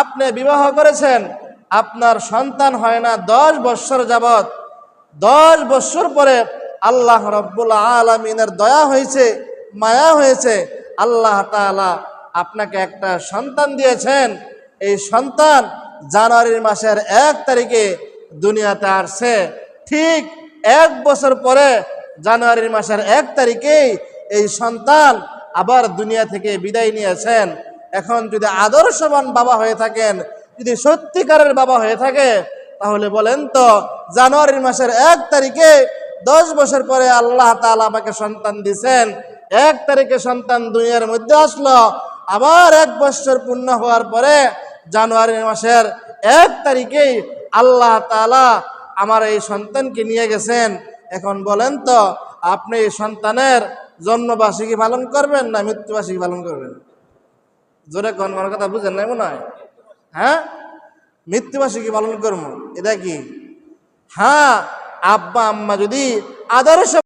আপনি বিবাহ করেছেন, আপনার সন্তান হয় না দশ বৎসর যাবত দশ বৎসর পরে আল্লাহ রব্বুল আলমিনের দয়া হয়েছে, মায়া হয়েছে, আল্লাহ তাআলা আপনাকে একটা সন্তান দিয়েছেন। এই সন্তান জানুয়ারির মাসের এক তারিখে দুনিয়াতে আসছে। ঠিক এক বছর পরে জানুয়ারির মাসের এক তারিখেই এই সন্তান আবার দুনিয়া থেকে বিদায় নিয়েছেন। এখন যদি আদর্শবান বাবা হয়ে থাকেন, যদি সত্যিকারের বাবা হয়ে থাকে, তাহলে বলেন তো জানুয়ারি মাসের এক তারিখে দশ বছর পরে আল্লাহ তাআলা আমাকে সন্তান দিছেন এক তারিখে সন্তান দুনিয়ার মধ্যে আসলো। আবার এক বছর পূর্ণ হওয়ার পরে জানুয়ারি মাসের এক তারিখেই আল্লাহ তাআলা আমার এই সন্তানকে নিয়ে গেছেন। এখন বলেন তো, আপনি সন্তানের জন্মবার্ষিকী পালন করবেন না মৃত্যুবার্ষিকী পালন করবেন? জোরে কন আমার কথা বুঝেন নাই মনে হয়? হ্যাঁ? কি পালন করব। এটা কি? হ্যাঁ আব্বা, আম্মা যদি আদর্শ